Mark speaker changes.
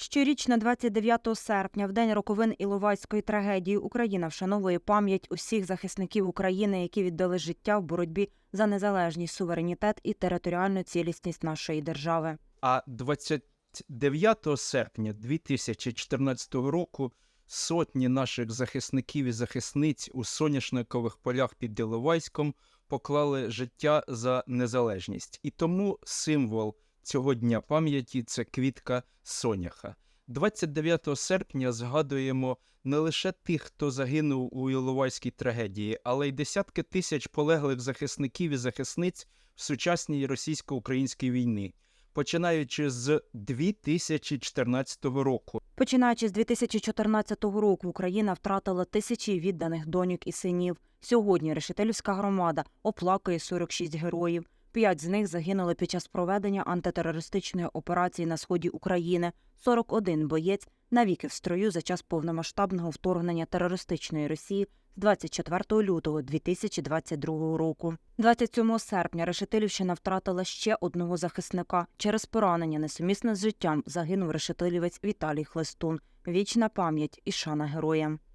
Speaker 1: Щорічно, 29 серпня, в день роковин Іловайської трагедії, Україна вшановує пам'ять усіх захисників України, які віддали життя в боротьбі за незалежність, суверенітет і територіальну цілісність нашої держави.
Speaker 2: А 29 серпня 2014 року сотні наших захисників і захисниць у соняшникових полях під Іловайськом поклали життя за незалежність. І тому символ цього дня пам'яті це квітка соняха. 29 серпня згадуємо не лише тих, хто загинув у Іловайській трагедії, але й десятки тисяч полеглих захисників і захисниць в сучасній російсько-українській війні, починаючи з 2014 року.
Speaker 1: Починаючи з 2014 року, Україна втратила тисячі відданих доньок і синів. Сьогодні Решетилівська громада оплакує 46 героїв. П'ять з них загинули під час проведення антитерористичної операції на сході України. 41 боєць навіки в строю за час повномасштабного вторгнення терористичної Росії з 24 лютого 2022 року. 27 серпня Решетилівщина втратила ще одного захисника. Через поранення несумісне з життям загинув решетилівець Віталій Хлестун. Вічна пам'ять і шана героям.